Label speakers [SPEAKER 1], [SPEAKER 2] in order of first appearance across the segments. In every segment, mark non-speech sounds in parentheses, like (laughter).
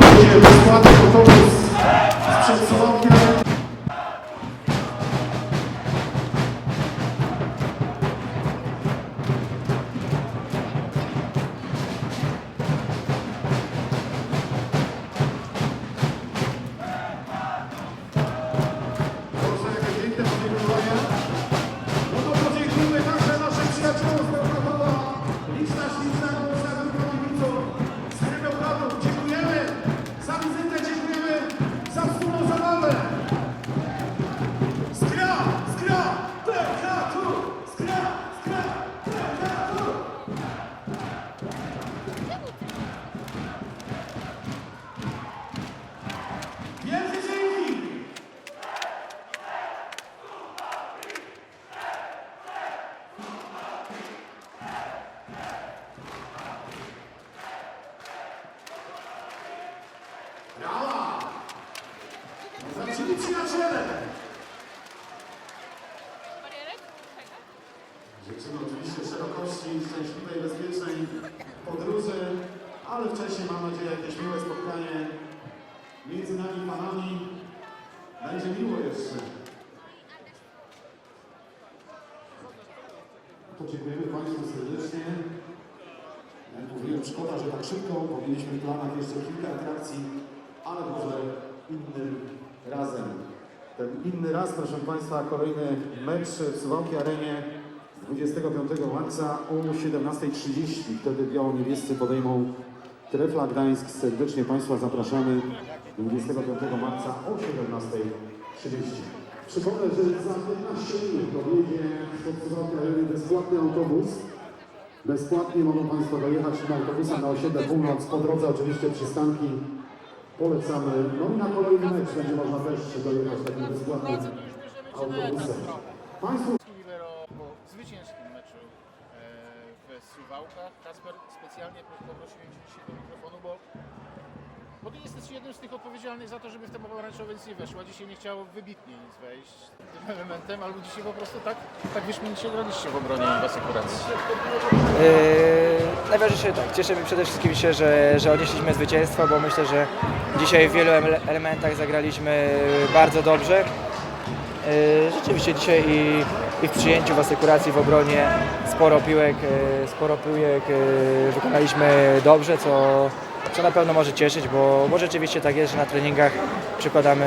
[SPEAKER 1] Podjedzie bezpłatny autobus Zaczęli przyjaciele! Życzymy oczywiście szerokości, szczęśliwej, bezpiecznej podróży, ale wcześniej mam nadzieję jakieś miłe spotkanie między nami panami. Będzie miło jeszcze. To dziękujemy Państwu serdecznie. Jak mówiłem, szkoda, że tak szybko. Powinniśmy w planach jeszcze kilka atrakcji, ale może innym razem. Ten inny raz, proszę Państwa, kolejny mecz w Suwałki Arenie z 25 marca o 17.30. Wtedy biało-niebiescy podejmą Trefla Gdańsk. Serdecznie Państwa zapraszamy 25 marca o 17.30. Przypomnę, że za 15 minut dojedzie z Suwałki Areny bezpłatny autobus. Bezpłatnie mogą Państwo dojechać na autobusa na osiedle Północ. Po drodze oczywiście przystanki polecamy. No i na kolejny mecz będzie można też dojechać takim bezpłatnym autobusem. Państwu
[SPEAKER 2] zwycięskim meczu e, w Suwałkach. Kasper, specjalnie poprosiłem Cię dzisiaj do mikrofonu, bo, bo Ty jesteś jednym z tych odpowiedzialnych za to, żeby w te pomarańczowe nic nie weszło. Dzisiaj nie chciało wybitnie nic wejść tym elementem, albo dzisiaj po prostu tak, tak wyśmienicie graliście w obronie i w asekuracji.
[SPEAKER 3] Yy, najważniejsze tak, cieszę mnie przede wszystkim się, że, że odnieśliśmy zwycięstwo, bo myślę, że dzisiaj w wielu ele- elementach zagraliśmy bardzo dobrze. Yy, rzeczywiście dzisiaj i, i w przyjęciu, w asekuracji, w obronie sporo piłek, yy, sporo piłek wykonaliśmy dobrze, co, co na pewno może cieszyć, bo, bo rzeczywiście tak jest, że na treningach przykładamy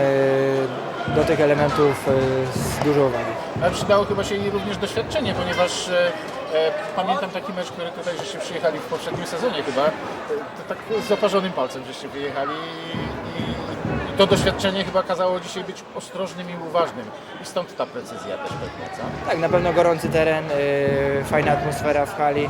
[SPEAKER 3] do tych elementów yy, z dużą uwagi.
[SPEAKER 2] Ale przydało chyba się i również doświadczenie, ponieważ e, e, pamiętam taki mecz, który tutaj żeście przyjechali w poprzednim sezonie chyba, e, to tak z zaparzonym palcem żeście wyjechali i, i to doświadczenie chyba kazało dzisiaj być ostrożnym i uważnym i stąd ta precyzja też pewnie, co?
[SPEAKER 3] Tak, na pewno gorący teren, yy, fajna atmosfera w hali.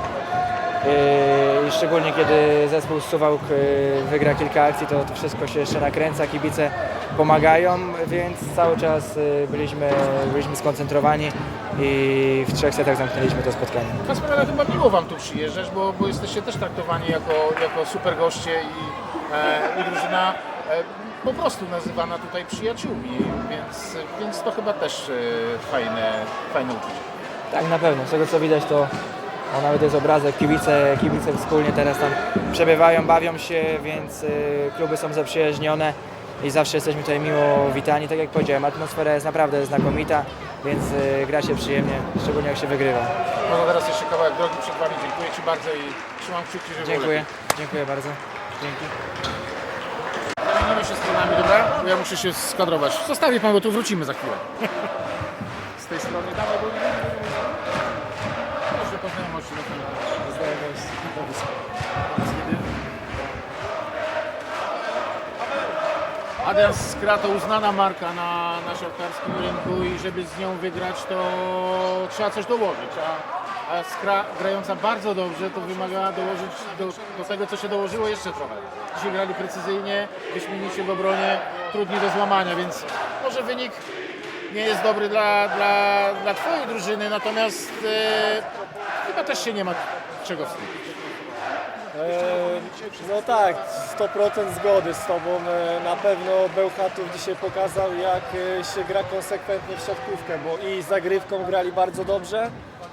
[SPEAKER 3] Yy, I szczególnie kiedy zespół z Suwałk yy, wygra kilka akcji, to, to wszystko się jeszcze nakręca, kibice pomagają, więc cały czas yy, byliśmy, byliśmy skoncentrowani i w trzech setach zamknęliśmy to spotkanie.
[SPEAKER 2] Kasper, ale chyba miło Wam tu przyjeżdżać, bo, bo jesteście też traktowani jako, jako super goście i, e, i drużyna e, po prostu nazywana tutaj przyjaciółmi, więc, więc to chyba też e, fajne, fajne uczucie.
[SPEAKER 3] Tak, na pewno. Z tego co widać, to o, nawet jest obrazek. Kibice, kibice wspólnie teraz tam przebywają, bawią się, więc y, kluby są zaprzyjaźnione i zawsze jesteśmy tutaj miło witani. Tak jak powiedziałem, atmosfera jest naprawdę znakomita, więc y, gra się przyjemnie, szczególnie jak się wygrywa.
[SPEAKER 2] No to teraz jeszcze kawałek drogi przed Wami. Dziękuję Ci bardzo i trzymam kciuki, żeby było
[SPEAKER 3] Dziękuję,
[SPEAKER 2] lepiej.
[SPEAKER 3] dziękuję bardzo. Dzięki.
[SPEAKER 2] Zamienimy się stronami, dobra? Bo ja muszę się skadrować. Zostawię Pan, bo tu wrócimy za chwilę. (laughs) Z tej strony dawaj, bo... Adrian Skra to uznana marka na, na siatkarskim rynku i żeby z nią wygrać to trzeba coś dołożyć, a, a Skra grająca bardzo dobrze to wymaga dołożyć do, do tego co się dołożyło jeszcze trochę. Dzisiaj grali precyzyjnie, wyśmienicie w obronie, trudni do złamania, więc może wynik nie jest dobry dla, dla, dla Twojej drużyny, natomiast e, chyba też się nie ma czego wstydzić.
[SPEAKER 4] E, No tak, 100% zgody z Tobą. E, Na pewno Bełchatów dzisiaj pokazał, jak e, się gra konsekwentnie w siatkówkę, bo i zagrywką grali bardzo dobrze,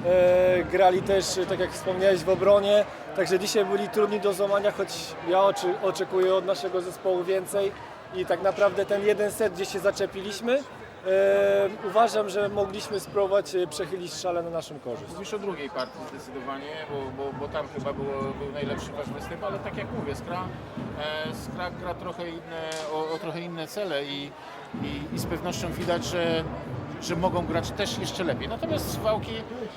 [SPEAKER 4] e, grali też, tak jak wspomniałeś, w obronie. Także dzisiaj byli trudni do złamania, choć ja oczekuję od naszego zespołu więcej. I tak naprawdę ten jeden set, gdzie się zaczepiliśmy, uważam, że mogliśmy spróbować e, przechylić szale na naszą korzyść.
[SPEAKER 2] Mówisz o drugiej partii zdecydowanie, bo, bo, bo tam chyba było, był najlepszy wasz występ, ale tak jak mówię, Skra, e, Skra gra trochę inne, o, o trochę inne cele i, i, i z pewnością widać, że, że mogą grać też jeszcze lepiej. Natomiast Suwałki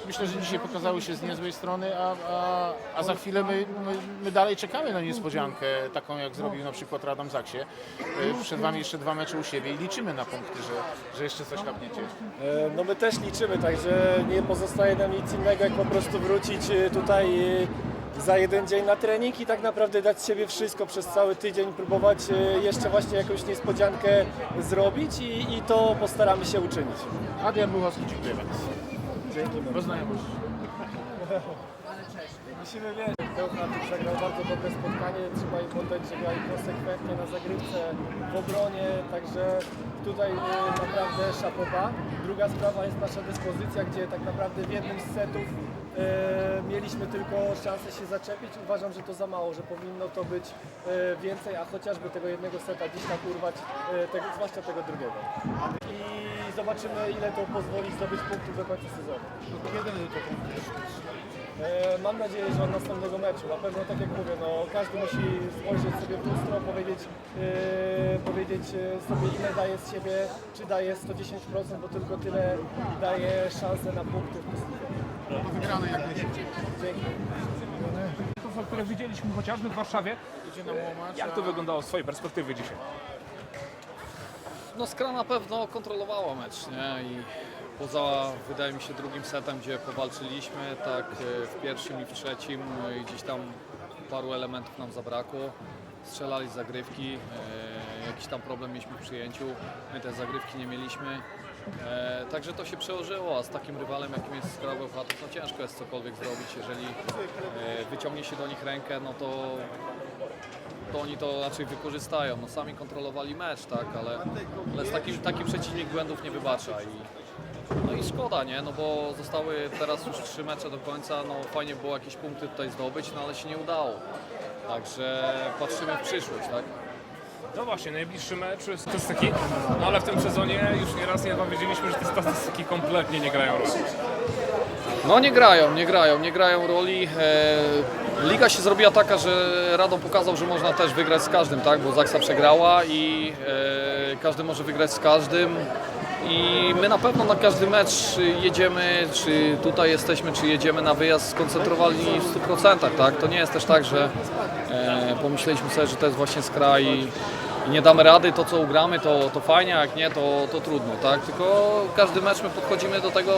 [SPEAKER 2] myślę, że dzisiaj pokazały się z niezłej strony, a, a, a za chwilę my, my, my dalej czekamy na niespodziankę, taką jak zrobił na przykład Radom Zaksie. E, Przed wami jeszcze dwa mecze u siebie i liczymy na punkty, że, że jeszcze coś kapniecie.
[SPEAKER 4] E, No my też liczymy, także nie pozostaje nam nic innego, jak po prostu wrócić e, tutaj za jeden dzień na trening i tak naprawdę dać siebie wszystko przez cały tydzień, próbować e, jeszcze właśnie jakąś niespodziankę zrobić i, i to postaramy się uczynić.
[SPEAKER 2] Adrian Buchowski, dziękuję bardzo.
[SPEAKER 4] Dzięki.
[SPEAKER 2] Do znajomości.
[SPEAKER 4] Musimy wierzyć. Bełchatów zagrał bardzo dobre spotkanie, trzeba im oddać, że grali konsekwentnie na zagrywce, w obronie, także tutaj e, naprawdę szapoba. Druga sprawa jest nasza dyspozycja, gdzie tak naprawdę w jednym z setów mieliśmy tylko szansę się zaczepić. Uważam, że to za mało, że powinno to być e, więcej, a chociażby tego jednego seta dziś tak urwać, e, tego, zwłaszcza tego drugiego. I zobaczymy ile to pozwoli zdobyć punktów do końca sezonu. E, Mam nadzieję, że od następnego meczu. Na pewno, tak jak mówię, no, każdy musi spojrzeć sobie w lustro, powiedzieć, e, powiedzieć e, sobie, ile daje z siebie, czy daje 110%, bo tylko tyle daje szansę na punkty w tym sezonie.
[SPEAKER 1] Wygrane jak najszybciej.
[SPEAKER 4] Dzięki.
[SPEAKER 5] które widzieliśmy chociażby w Warszawie. Jak to wyglądało z Twojej perspektywy dzisiaj?
[SPEAKER 6] No Skra na pewno kontrolowała mecz, nie? I poza, wydaje mi się, drugim setem, gdzie powalczyliśmy, tak e, w pierwszym i w trzecim no i gdzieś tam paru elementów nam zabrakło. Strzelali z zagrywki, e, jakiś tam problem mieliśmy w przyjęciu, my te zagrywki nie mieliśmy. E, także to się przełożyło, a z takim rywalem jakim jest Skra Bełchatów, no ciężko jest cokolwiek zrobić, jeżeli e, wyciągnie się do nich rękę, no to to oni to raczej wykorzystają. No sami kontrolowali mecz, tak, ale, ale z takim, taki przeciwnik błędów nie wybacza i no i szkoda, nie? No bo zostały teraz już trzy mecze do końca, no fajnie było jakieś punkty tutaj zdobyć, no ale się nie udało. Także patrzymy w przyszłość, tak?
[SPEAKER 5] No właśnie, najbliższy mecz statystyki, no ale w tym sezonie już nieraz nie wiedzieliśmy, że te statystyki kompletnie nie grają roli.
[SPEAKER 6] No nie grają, nie grają, nie grają roli. E, liga się zrobiła taka, że Radom pokazał, że można też wygrać z każdym, tak? Bo Zaksa przegrała i e, każdy może wygrać z każdym. I my na pewno na każdy mecz jedziemy, czy tutaj jesteśmy, czy jedziemy na wyjazd skoncentrowani w 100%, tak? To nie jest też tak, że e, pomyśleliśmy sobie, że to jest właśnie skraj i, nie damy rady, to co ugramy, to, to fajnie, a jak nie, to, to trudno, tak? Tylko każdy mecz my podchodzimy do tego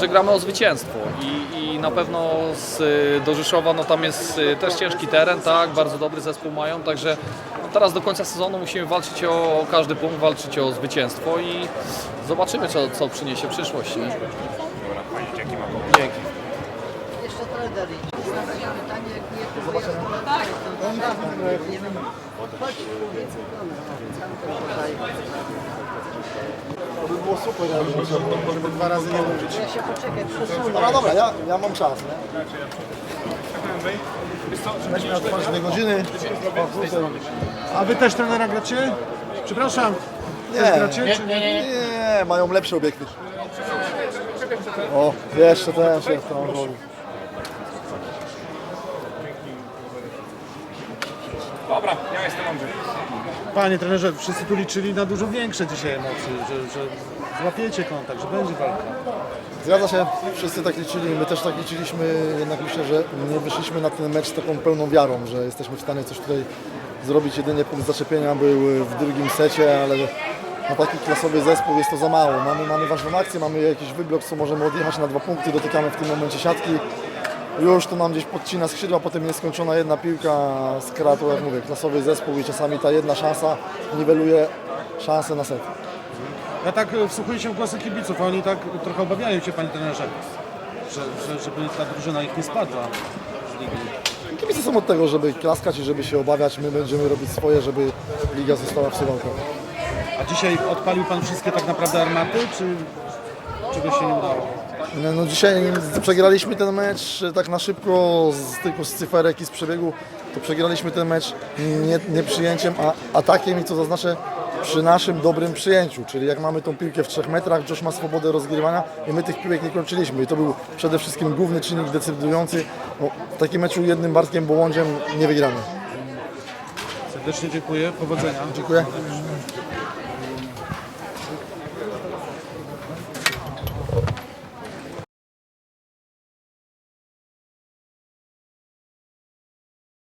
[SPEAKER 6] że gramy o zwycięstwo i, i na pewno z, do Rzeszowa no tam jest y, też ciężki teren, tak, bardzo dobry zespół mają, także no teraz do końca sezonu musimy walczyć o, o każdy punkt, walczyć o zwycięstwo i zobaczymy co, co przyniesie przyszłość. Nie?
[SPEAKER 5] Dobra, fajnie, dzięki Marko.
[SPEAKER 6] Dzięki.
[SPEAKER 7] Jeszcze trener idzie. Pytanie, jak nie próbujesz tak. To
[SPEAKER 8] by było super, żeby, dwa razy nie uczyć.
[SPEAKER 7] Ja się poczekaj, przesunę.
[SPEAKER 8] Dobra, dobra, ja, ja mam czas, nie? Weźmy na twarz dwie godziny.
[SPEAKER 1] A wy też trenera gracie? Przepraszam. Też
[SPEAKER 8] Nie,
[SPEAKER 1] gracie? Czy...
[SPEAKER 2] Nie, nie, nie.
[SPEAKER 8] nie, mają lepszy obiekty. O, jeszcze ten się wtrążył.
[SPEAKER 5] Dobra, ja jestem Andrzej.
[SPEAKER 1] Panie trenerze, wszyscy tu liczyli na dużo większe dzisiaj emocje, że, że złapiecie kontakt, że będzie walka.
[SPEAKER 8] Zgadza się, wszyscy tak liczyli, my też tak liczyliśmy, jednak myślę, że nie wyszliśmy na ten mecz z taką pełną wiarą, że jesteśmy w stanie coś tutaj zrobić. Jedynie punkt zaczepienia był w drugim secie, ale na taki klasowy zespół jest to za mało. Mamy, mamy ważną akcję, mamy jakiś wyblok, co możemy odjechać na dwa punkty, dotykamy w tym momencie siatki. Już to nam gdzieś podcina skrzydła, potem nieskończona jedna piłka z kratu, jak mówię, klasowy zespół i czasami ta jedna szansa niweluje szansę na set.
[SPEAKER 1] Ja tak e, wsłuchuję się w głosy kibiców, a oni tak trochę obawiają się, panie trenerze, że, że, żeby ta drużyna ich nie spadła z ligi.
[SPEAKER 8] Kibice są od tego, żeby klaskać i żeby się obawiać. My będziemy robić swoje, żeby liga została w.
[SPEAKER 1] A dzisiaj odpalił pan wszystkie tak naprawdę armaty, czy czegoś się nie udało?
[SPEAKER 8] No dzisiaj przegraliśmy ten mecz tak na szybko, z, tylko z cyferek i z przebiegu, to przegraliśmy ten mecz nie, nie przyjęciem, a atakiem i co zaznaczę, przy naszym dobrym przyjęciu, czyli jak mamy tą piłkę w 3 metrach, Josh ma swobodę rozgrywania i my tych piłek nie kończyliśmy i to był przede wszystkim główny czynnik decydujący. No, w takim meczu jednym Bartkiem Bołądziem nie wygramy.
[SPEAKER 9] Serdecznie dziękuję, powodzenia.
[SPEAKER 8] Dziękuję.